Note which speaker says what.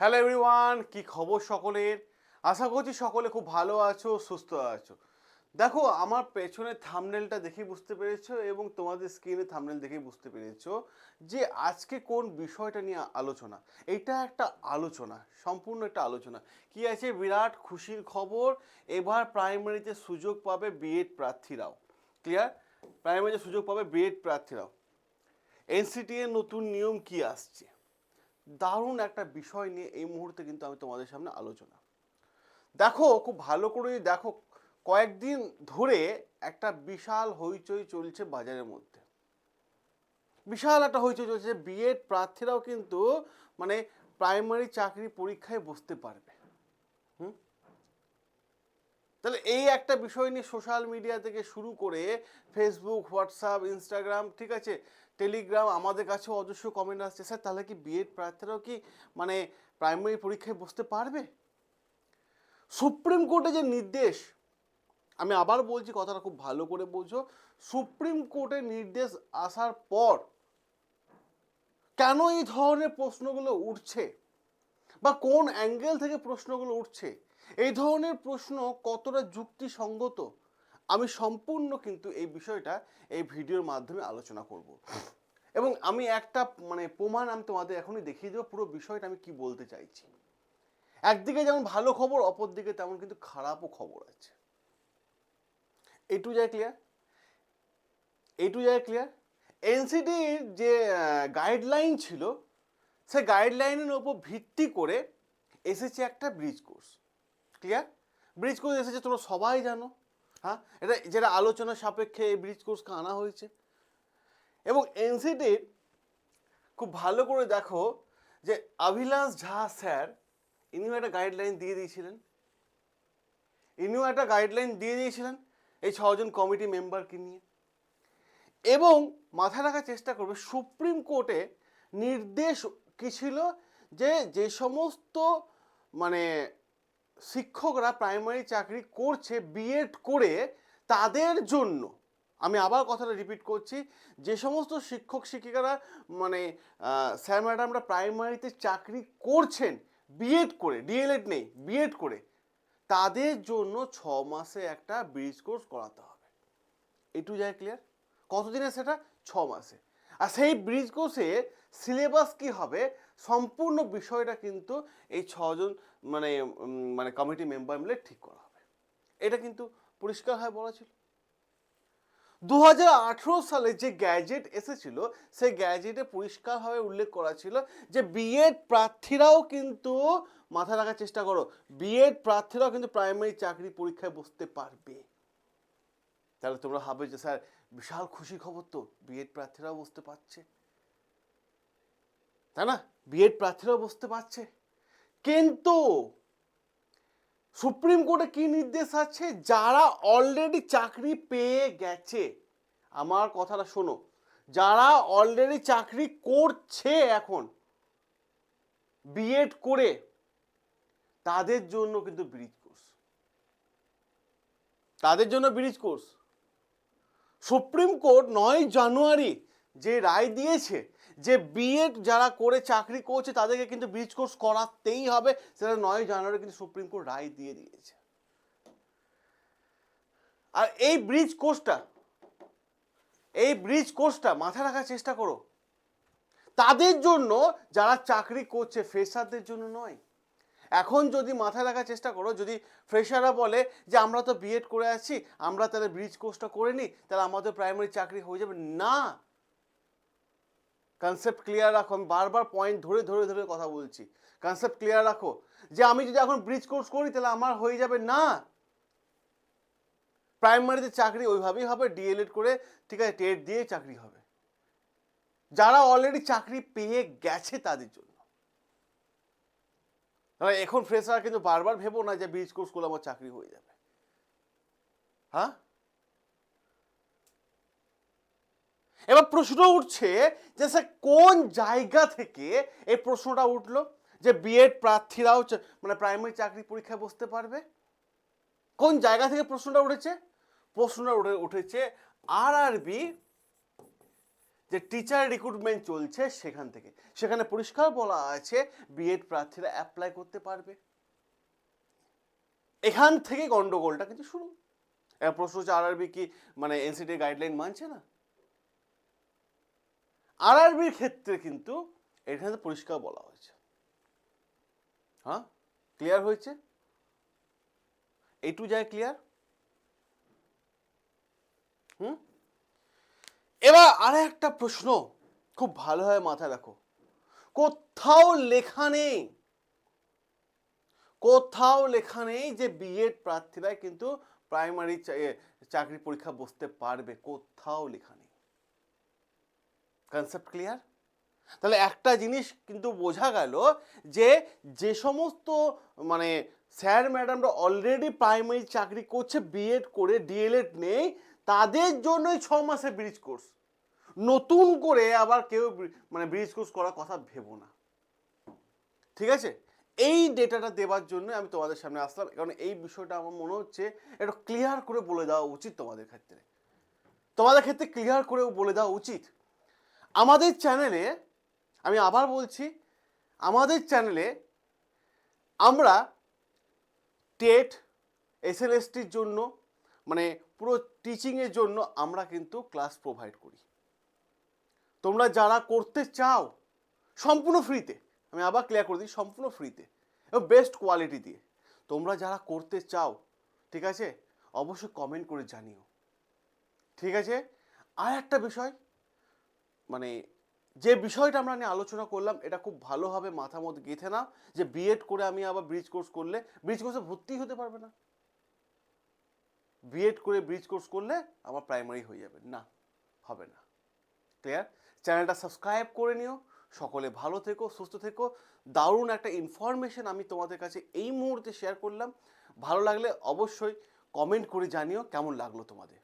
Speaker 1: Hello everyone কি খবর সকলের? আশা করছি সকলে খুব ভালো আছো, সুস্থ আছো। দেখো, আমার পেছনে থামনেলটা দেখেই বুঝতে পেরেছ এবং তোমাদের স্ক্রিনে থামনেল দেখেই বুঝতে পেরেছ যে আজকে কোন বিষয়টা নিয়ে আলোচনা। এটা একটা আলোচনা, সম্পূর্ণ একটা আলোচনা। কি আছে? বিরাট খুশির খবর, এবার প্রাইমারিতে সুযোগ পাবে বিএড প্রার্থীরাও। ক্লিয়ার প্রাইমারিতে সুযোগ পাবে বিএড প্রার্থীরাও। এনসিটি এর নতুন নিয়ম কি আসছে? দারুণ একটা বিষয় নিয়ে এই মুহূর্তে কিন্তু আমি তোমাদের সামনে আলোচনা। দেখো, খুব ভালো করে দেখো, কয়েকদিন ধরে একটা বিশাল হইচই চলছে বাজারের মধ্যে। বিশাল একটা হইচই চলছে বিএড প্রার্থীরাও কিন্তু মানে প্রাইমারি চাকরি পরীক্ষায় বসতে পারবে। তাহলে এই একটা বিষয় নিয়ে সোশ্যাল মিডিয়া থেকে শুরু করে ফেসবুক হোয়াটসঅ্যাপ ইনস্টাগ্রাম ঠিক আছে? টেলিগ্রাম আমাদের কাছেও অজস্র কমেন্ট আসছে। স্যার, তাহলে কি বিএড প্রার্থীরাও কি মানে প্রাইমারি পরীক্ষায় বসতে পারবে? সুপ্রিম কোর্টে যে নির্দেশ, আমি আবার বলছি, কথাটা খুব ভালো করে বোঝো। সুপ্রিম কোর্টের নির্দেশ আসার পর কেন এই ধরনের প্রশ্নগুলো উঠছে? বা কোন অ্যাঙ্গেল থেকে প্রশ্নগুলো উঠছে? এই ধরনের প্রশ্ন কতটা যুক্তিসঙ্গত? আমি সম্পূর্ণ কিন্তু এই বিষয়টা এই ভিডিওর মাধ্যমে আলোচনা করব। এবং আমি একটা মানে প্রমাণ আমি তোমাদের এখনই দেখিয়ে দেবো, পুরো বিষয়টা আমি কি বলতে চাইছি। একদিকে যেমন ভালো খবর অপর দিকে তেমন কিন্তু খারাপও খবর আছে। এইটু যায় ক্লিয়ার এইটু যায় ক্লিয়ার এনসিটির যে গাইডলাইন ছিল, সে গাইডলাইনের ওপর ভিত্তি করে এসেছে একটা bridge course clear bridge course এসেছে, তোমরা সবাই জানো। হ্যাঁ? এটা যেটা আলোচনা সাপেক্ষে এই ব্রিজ কোর্সকে আনা হয়েছে। এবং এনসিটির খুব ভালো করে দেখো যে অভিলাষ ঝা স্যার ইনিও একটা গাইডলাইন দিয়ে দিয়েছিলেন। ইনিও একটা গাইডলাইন দিয়ে দিয়েছিলেন এই ছজন কমিটি মেম্বারকে নিয়ে। এবং মাথায় রাখার চেষ্টা করবে সুপ্রিম কোর্টে নির্দেশ কী ছিল যে যে সমস্ত মানে শিক্ষকরা প্রাইমারি চাকরি করছে বিএড করে তাদের জন্য। আমি আবার কথাটা রিপিট করছি, যে সমস্ত শিক্ষক শিক্ষিকারা মানে স্যার ম্যাডামরা প্রাইমারিতে চাকরি করছেন বিএড করে ডিএলএড নেই বিএড করে, তাদের জন্য ছ মাসে একটা ব্রিজ কোর্স করাতে হবে। এটু যায় ক্লিয়ার কতদিনে সেটা? ছ মাসে। আর সেই ব্রিজ কোর্সে সিলেবাস কি হবে? সম্পূর্ণ বিষয়টা কিন্তু এই ছজন মানে মানে কমিটি মেম্বার মিলে ঠিক করা হবে। এটা কিন্তু পরিষ্কারভাবে বলা ছিল। দু হাজার আঠারো সালে যে গ্যাজেট এসেছিল, সেই গ্যাজেটে পরিষ্কারভাবে উল্লেখ করা ছিল যে বিএড প্রার্থীরাও কিন্তু মাথা রাখার চেষ্টা করো। বিএড প্রার্থীরাও কিন্তু প্রাইমারি চাকরি পরীক্ষায় বসতে পারবে। তাহলে তোমরা ভাবে যে, স্যার, বিশাল খুশি খবর তো, বিএড প্রার্থীরাও বসতে পারছে। তাই না? বিএড প্রার্থীরাও বসতে পারছে। কিন্তু সুপ্রিম কোর্টে কি নির্দেশ আছে? যারা অলরেডি চাকরি পেয়ে গেছে, আমার কথাটা শোনো, যারা অলরেডি চাকরি করছে এখন, বিএড করে, তাদের জন্য কিন্তু ব্রিজ কোর্স। তাদের জন্য ব্রিজ কোর্স। সুপ্রিম কোর্ট নয় জানুয়ারি যে রায় দিয়েছে যে বিএড যারা করে চাকরি করছে তাদেরকে কিন্তু ব্রিজ কোর্স করাতেই হবে, সেটা নয় জানুয়ারি কিন্তু সুপ্রিম কোর্ট রায় দিয়ে দিয়েছে। আর এই ব্রিজ কোর্সটা, এই ব্রিজ কোর্সটা মাথায় রাখার চেষ্টা করো। তাদের জন্য, যারা চাকরি করছে ফ্রেশারদের জন্য নয়। এখন যদি মাথায় রাখার চেষ্টা করো, যদি ফ্রেশাররা বলে যে আমরা তো বিএড করে আছি, আমরা তাহলে ব্রিজ কোর্সটা করে নিই তাহলে আমাদের প্রাইমারি চাকরি হয়ে যাবে। না। কনসেপ্ট ক্লিয়ার রাখো। আমি বারবার পয়েন্ট ধরে ধরে ধরে কথা বলছি। কনসেপ্ট ক্লিয়ার রাখো। যে আমি যদি এখন ব্রিজ কোর্স করি, তাহলে আমার হয়ে যাবে না। প্রাইমারিতে চাকরি ওইভাবেই হবে ডিএলএড করে, ঠিক আছে টেট দিয়ে চাকরি হবে। যারা অলরেডি চাকরি পেয়ে গেছে তাদের জন্য। তাহলে এখন ফ্রেশার কিন্তু বারবার ভেবো না যে ব্রিজ কোর্স করলে আমার চাকরি হয়ে যাবে। হ্যাঁ? এবার প্রশ্ন উঠছে যে স্যার কোন জায়গা থেকে এই প্রশ্নটা উঠল যে বিএড প্রার্থীরাও মানে প্রাইমারি চাকরি পরীক্ষায় বসতে পারবে? কোন জায়গা থেকে প্রশ্নটা উঠেছে? প্রশ্নটা উঠে উঠেছে আর আরবি যে টিচার রিক্রুটমেন্ট চলছে সেখান থেকে। সেখানে পরিষ্কার বলা আছে বিএড প্রার্থীরা অ্যাপ্লাই করতে পারবে। এখান থেকে গন্ডগোলটা কিন্তু শুরু। প্রশ্ন হচ্ছে আরআরবি কি মানে এনসিটি গাইডলাইন মানছে না? আর আরআরবির ক্ষেত্রে কিন্তু এখানে পরিষ্কার বলা হয়েছে। হ্যাঁ? ক্লিয়ার হয়েছে? এইটু যায় ক্লিয়ার হুম? এবার আর একটা প্রশ্ন খুব ভালোভাবে মাথায় রাখো। কোথাও লেখা নেই। কোথাও লেখা নেই যে বিএড প্রার্থীরা কিন্তু প্রাইমারি চাকরি পরীক্ষা বসতে পারবে। কোথাও লেখা নেই। কনসেপ্ট ক্লিয়ার তাহলে একটা জিনিস কিন্তু বোঝা গেল যে যে সমস্ত মানে স্যার ম্যাডামরা অলরেডি প্রাইমারি চাকরি করছে বিএড করে ডিএলএড নেই তাদের জন্যই ছ মাসের ব্রিজ কোর্স নতুন করে আবার কেউ মানে ব্রিজ কোর্স করার কথা ভেবো না। ঠিক আছে? এই ডেটাটা দেওয়ার জন্য আমি তোমাদের সামনে আসলাম, কারণ এই বিষয়টা আমার মনে হচ্ছে একটু ক্লিয়ার করে বলে দেওয়া উচিত তোমাদের ক্ষেত্রে। তোমাদের ক্ষেত্রে ক্লিয়ার করে বলে দেওয়া উচিত। আমাদের চ্যানেলে আমি আবার বলছি, আমাদের চ্যানেলে আমরা টেট এসএলএসটির জন্য মানে পুরো টিচিংয়ের জন্য আমরা কিন্তু ক্লাস প্রোভাইড করি। তোমরা যারা করতে চাও, সম্পূর্ণ ফ্রিতে আমি আবার ক্লিয়ার করে দিই, সম্পূর্ণ ফ্রিতে এবং বেস্ট কোয়ালিটি দিয়ে, তোমরা যারা করতে চাও, ঠিক আছে? অবশ্যই কমেন্ট করে জানিও। ঠিক আছে? আর একটা বিষয় মানে যে বিষয়টা আমরা নিয়ে আলোচনা করলাম, এটা খুব ভালোভাবে মাথার মধ্যে গেঁথে না যে বিএড করে আমি আবার ব্রিজ কোর্স করলে ব্রিজ কোর্সে ভর্তি হতে পারবে না। বিএড করে ব্রিজ কোর্স করলে আমার প্রাইমারি হয়ে যাবে। না, হবে না। ক্লিয়ার চ্যানেলটা সাবস্ক্রাইব করে নিও। সকলে ভালো থেকো, সুস্থ থেকো। দারুণ একটা ইনফরমেশন আমি তোমাদের কাছে এই মুহূর্তে শেয়ার করলাম। ভালো লাগলে অবশ্যই কমেন্ট করে জানিও কেমন লাগল তোমাদের।